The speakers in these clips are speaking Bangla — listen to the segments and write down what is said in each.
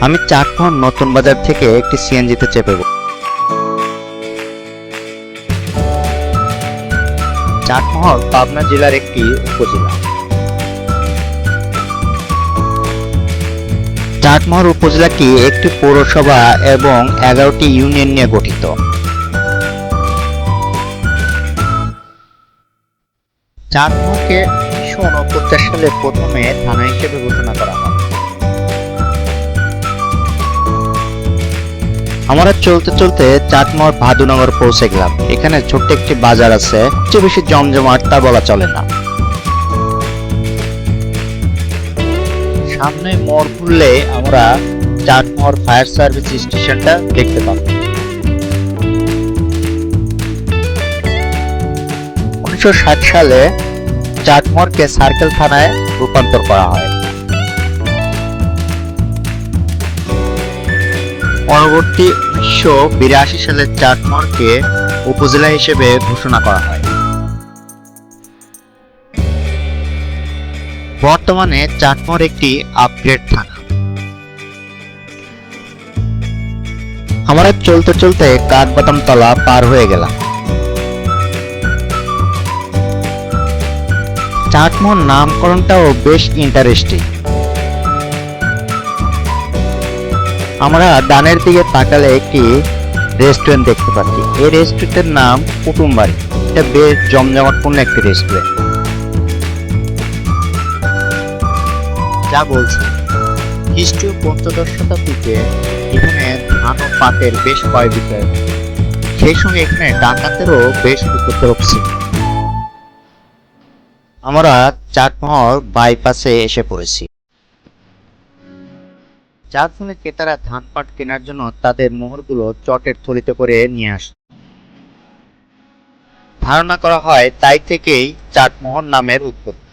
আমি চাটমোহর নতুন বাজার থেকে একটি সিএনজিতে চেপে পড়ি। চাটমোহর পাবনা জেলার একটি উপজেলা চাটমহল উপজেলাটি একটি পৌরসভা এবং এগারোটি ইউনিয়ন নিয়ে গঠিত চাটমোহরকে উনিশশো সালে প্রথমে থানা হিসেবে ঘোষণা করা হয় আমরা চলতে চলতে চাটমোহর ভাদুনগর পৌঁছে গেলাম। এখানে ছোট্ট একটি বাজার আছে সবচেয়ে বেশি জমজমাট তা বলা চলে না। সামনে মোড় ঘুরলে আমরা চাটমোহর ফায়ার সার্ভিস স্টেশনটা দেখতে পাবো। উনিশশো ষাট সালে চাটমোহরকে সার্কেল থানায় রূপান্তর করা হয়। পরবর্তী উনিশশো বিরাশি সালে চাটমোহরকে উপজেলা হিসেবে ঘোষণা করা হয়। বর্তমানে চাটমোহর একটি আপগ্রেড থানা। আমরা চলতে চলতে কাঠবাদাম তলা পার হয়ে গেলাম। চাটমোহর নামকরণটাও বেশ ইন্টারেস্টিং আমরা ডানের দিকে তাকালে একটি রেস্টুরেন্ট দেখতে পাচ্ছি। এই রেস্টুরেন্টের নাম কুটুমবাড়ি। এটা বেশ জমজমাটপূর্ণ একটি রেস্টুরেন্ট যা বলছি। খ্রিস্টীয় পঞ্চদশ শতাব্দীতে এখানে ধান ও পাটের বেশ ক্রয় বিক্রয় সেই সঙ্গে এখানে ডাকাতেরও বেশ উপদ্রব ছিল। আমরা চাটমোহর বাইপাসে এসে পড়েছি। যার ফলে ক্রেতারা ধান পাট কেনার জন্য তাদের মোহরগুলো চটের থলিতে করে নিয়ে আসে। ধারণা করা হয় তাই থেকেই চাটমোহর নামের উৎপত্তি।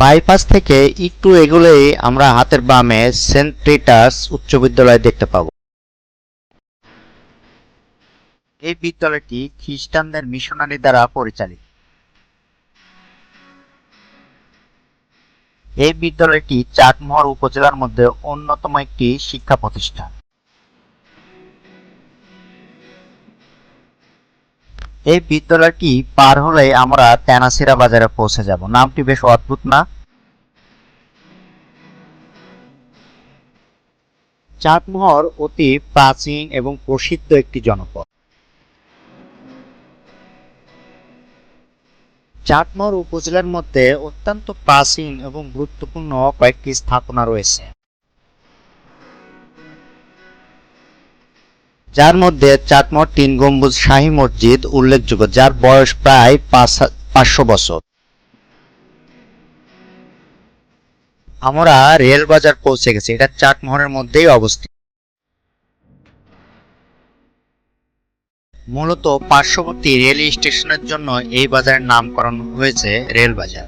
বাইপাস থেকে একটু এগুলেই আমরা হাতের বামে সেন্ট পিটার্স উচ্চ বিদ্যালয় দেখতে পাবো। এই বিদ্যালয়টি খ্রিস্টানদের মিশনারি দ্বারা পরিচালিত। এই বিদ্যালয়টি চাটমোহর উপজেলার মধ্যে অন্যতম একটি শিক্ষা প্রতিষ্ঠান। এই বিদ্যালয়টি পার হলে আমরা তেনাসিরা বাজারে পৌঁছে যাব। নামটি বেশ অদ্ভুত না? চাটমোহর অতি প্রাচীন এবং প্রসিদ্ধ একটি জনপদ। চাটমোহর উপজেলার মধ্যে অত্যন্ত প্রাচীন এবং গুরুত্বপূর্ণ কয়েকটি স্থাপনা রয়েছে। যার মধ্যে চাটমোহর তিন গম্বুজ শাহী মসজিদ উল্লেখযোগ্য, যার বয়স প্রায় পাঁচ- পাঁচশো বছর। আমরা রেল বাজার পৌঁছে গেছি। এটা চাটমোহরের মধ্যেই অবস্থিত। মূলত পার্শ্ববর্তী রেল স্টেশনের জন্য এই বাজারের নামকরণ হয়েছে রেল বাজার।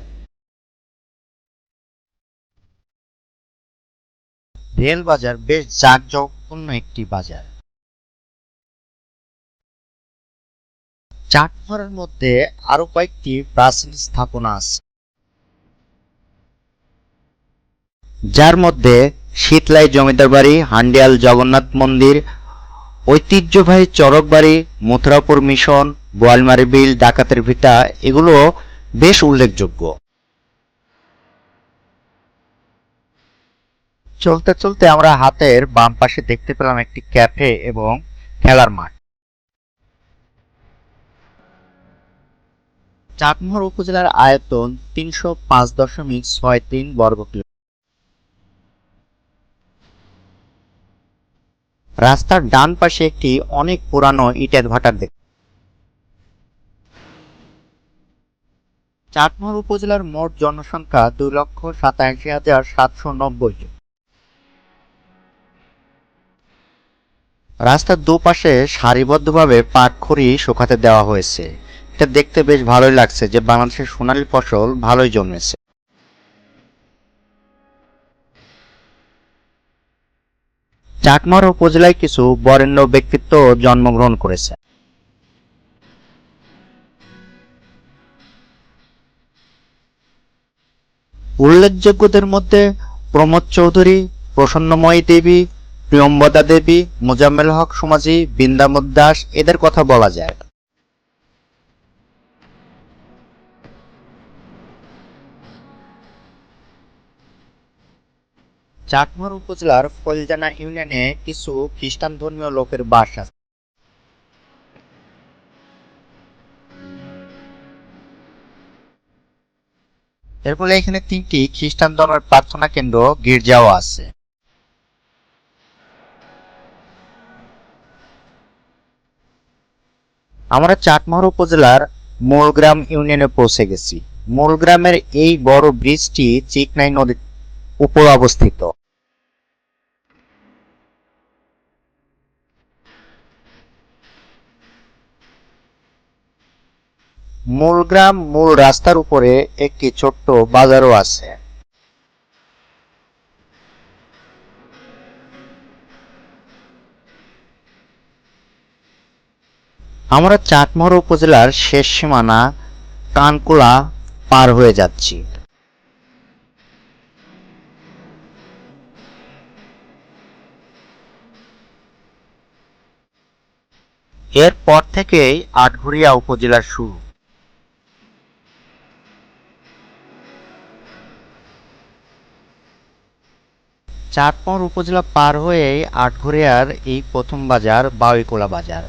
রেল বাজার বেশ জাঁকজমকপূর্ণ একটি বাজার। চাটমোহরের মধ্যে আরও কয়েকটি প্রাচীন স্থাপনা আছে। যার মধ্যে শীতলাই জমিদার বাড়ি, হান্ডিয়াল জগন্নাথ মন্দির ঐতিহ্যবাহী চরক বাড়ি মথুরাপুর মিশন, বোয়ালমারি বিল, ডাকাতের ভিটা, এগুলো বেশ উল্লেখযোগ্য। চলতে চলতে আমরা হাতের বাম পাশে দেখতে পেলাম একটি ক্যাফে এবং খেলার মাঠ। চাটমোহর উপজেলার আয়তন তিনশো পাঁচ দশমিক ছয় তিন বর্গ রাস্তার ডান পাশে একটি অনেক পুরানো ইটের ভাটার দেখ চাটমোহর উপজেলার মোট জনসংখ্যা দুই লক্ষ সাতাশি হাজার সাতশো নব্বই রাস্তার দুপাশে সারিবদ্ধভাবে পাটখড়ি শুকাতে দেওয়া হয়েছে। এটা দেখতে বেশ ভালোই লাগছে যে বাংলাদেশের সোনালী ফসল ভালোই জন্মেছে। চাকমার উপজেলায় কিছু বরেণ্য ব্যক্তিত্ব জন্মগ্রহণ করেছে। উল্লেখযোগ্যদের মধ্যে প্রমোদ চৌধুরী, প্রসন্নময়ী দেবী, প্রিয়ম্বদা দেবী, মোজাম্মেল হক সমাজি বৃন্দামত দাস, এদের কথা বলা যায়। চাটমার উপজেলার ফলজানা ইউনিয়নে কিছু খ্রিস্টান ধর্মীয় লোকের বাস আছে। এর ফলে এখানে তিনটি খ্রিস্টান ধর্মের প্রার্থনা কেন্দ্র গির্জাও আছে। আমরা চাটমোহর উপজেলার মোলগ্রাম ইউনিয়নে পৌঁছে গেছি। মোলগ্রামের এই বড় ব্রিজটি চিকনাই নদীর উপর অবস্থিত। মূলগ্রাম মূল রাস্তার উপরে একটি ছোট্ট বাজারও আছে। আমরা চাটমোহর উপজেলার শেষ সীমানা কানকুলা পার হয়ে যাচ্ছি। এরপর থেকেই আটঘরিয়া উপজেলার শুরু। চাটমোহর উপজেলা পার হয়েই আটঘরিয়ার এই প্রথম বাজার বাউইকোলা বাজার।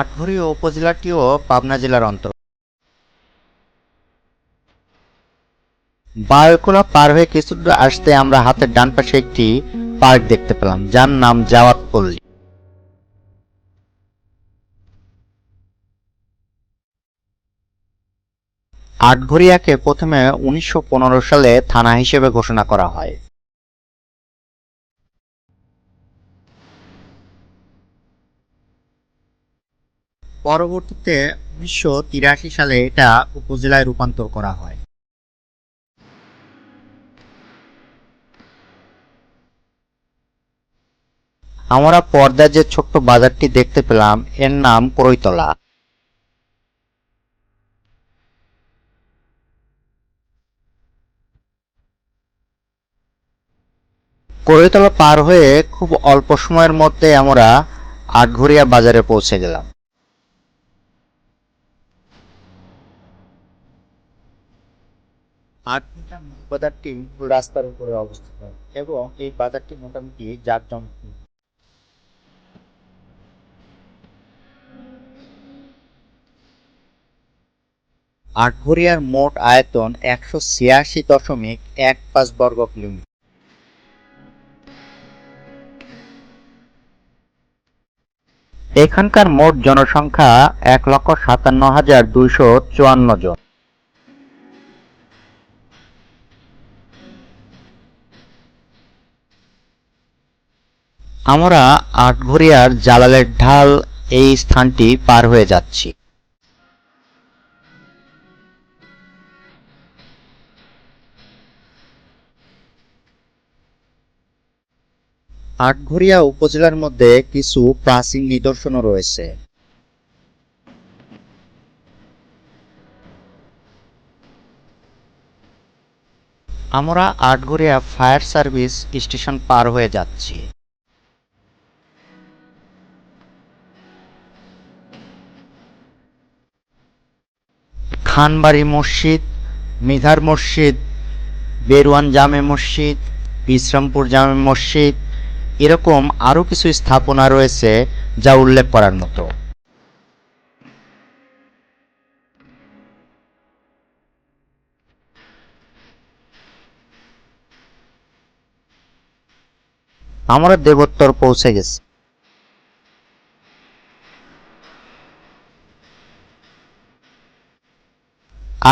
আটঘরিয়া উপজেলাটিও পাবনা জেলার অন্তর্গত। বায়ুকোলা পার হয়ে কিছু দূর আসতে আমরা হাতের ডান পাশে একটি পার্ক দেখতে পেলাম, যার নাম জাওয়াত পল্লী। আটঘরিয়াকে প্রথমে উনিশশো পনেরো সালে থানা হিসেবে ঘোষণা করা হয়। পরবর্তীতে উনিশশো তিরাশি সালে এটা উপজেলায় রূপান্তর করা হয়। আমরা পর্দায় যে ছোট্ট বাজারটি দেখতে পেলাম, এর নাম করইতলা করইতলা পার হয়ে খুব অল্প সময়ের মধ্যে আমরা আটঘরিয়া বাজারে পৌঁছে গেলাম। বাজারটি রাস্তার উপরে অবস্থিত এবং এই বাজারটি মোটামুটি জাঁকজমক। আটঘরিয়ার মোট আয়তন একশো ছিয়াশি দশমিক এক পাঁচ বর্গ কিলোমিটার। এখানকার মোট জনসংখ্যা এক লক্ষ সাতান্ন হাজার দুইশো চুয়ান্ন জন। আমরা আটঘরিয়ার জালালের ঢাল এই স্থানটি পার হয়ে যাচ্ছি। আটঘরিয়া উপজেলার মধ্যে কিছু প্রাচীন নিদর্শনও রয়েছে। আমরা আটঘরিয়া ফায়ার সার্ভিস স্টেশন পার হয়ে যাচ্ছি। খানবাড়ি মসজিদ, মিধার মসজিদ, বেরওয়ান জামে মসজিদ, বিশ্রামপুর জামে মসজিদ এরকম আরও কিছু স্থাপনা রয়েছে যা উল্লেখ করার মতো। আমরা দেবোত্তর পৌঁছে গেছি।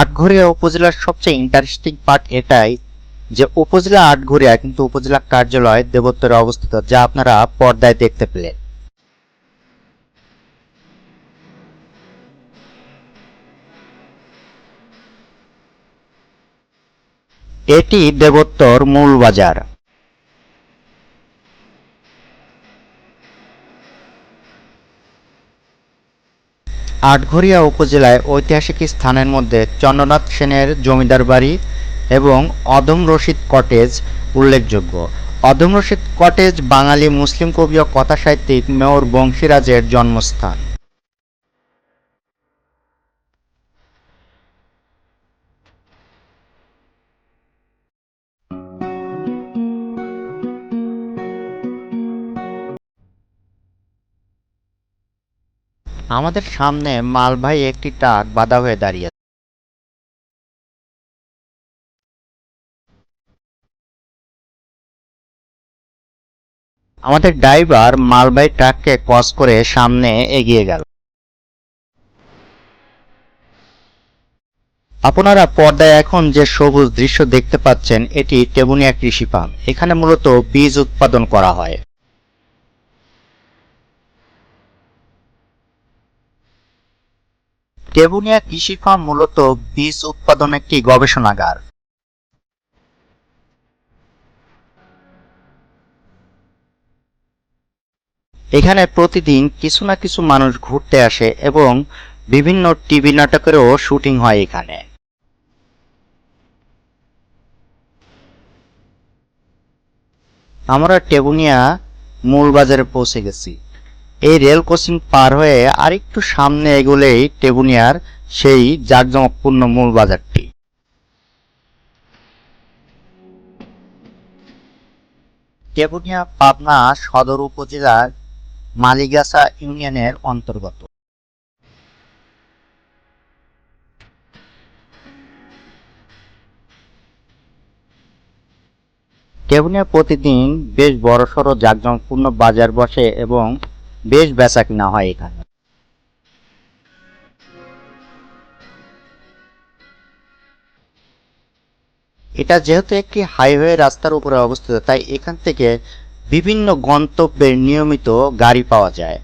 আটঘরিয়া উপজেলার সবচেয়ে ইন্টারেস্টিং পার্ট এটাই যে উপজেলা আটঘরিয়া কিন্তু উপজেলা কার্যালয় দেবোত্তরে অবস্থিত, যা আপনারা পর্দায় দেখতে পেলেন। এটি দেবোত্তর মূল বাজার। আটঘরিয়া উপজেলায় ঐতিহাসিক স্থানের মধ্যে চন্দ্রনাথ সেনের জমিদার বাড়ি এবং অদম রশিদ কটেজ উল্লেখযোগ্য। অদম রশিদ কটেজ বাঙালি মুসলিম কবি ও কথাসাহিত্যিক মেয়র বংশীরাজের জন্মস্থান। আমাদের সামনে মালবাহী একটি ট্রাক বাধা হয়ে দাঁড়িয়ে আমাদের ড্রাইভার মালবাহী ট্রাককে ক্রস করে সামনে এগিয়ে গেল। আপনারা পর্দায় এখন যে সবুজ দৃশ্য দেখতে পাচ্ছেন, এটি টেবুনিয়া কৃষি ফার্ম। এখানে মূলত বীজ উৎপাদন করা হয়। টেবুনিয়া কৃষি ফার্ম মূলত বীজ উৎপাদন একটি গবেষণাগার। এখানে প্রতিদিন কিছু না কিছু মানুষ ঘুরতে আসে এবং বিভিন্ন টিভি নাটকেরও শুটিং হয় এখানে। আমরা টেবুনিয়া মূল বাজারে পৌঁছে গেছি। এই রেল ক্রসিং পার হয়ে আরেকটু সামনে এগোলেই টেবুনিয়ার সেই জাঁকজমকপূর্ণ মূল বাজারটি টেবুনিয়া, পাবনা সদর উপজেলার মালিগাছা ইউনিয়নের অন্তর্গত। টেবুনিয়া প্রতিদিন বেশ বড়সড় জাঁকজমকপূর্ণ বাজার বসে এবং বেশ বেচা কিনা হয় এখানে। এটা যেহেতু একটি হাইওয়ে রাস্তার উপরে অবস্থিত, তাই এখান থেকে বিভিন্ন গন্তব্যের নিয়মিত গাড়ি পাওয়া যায়।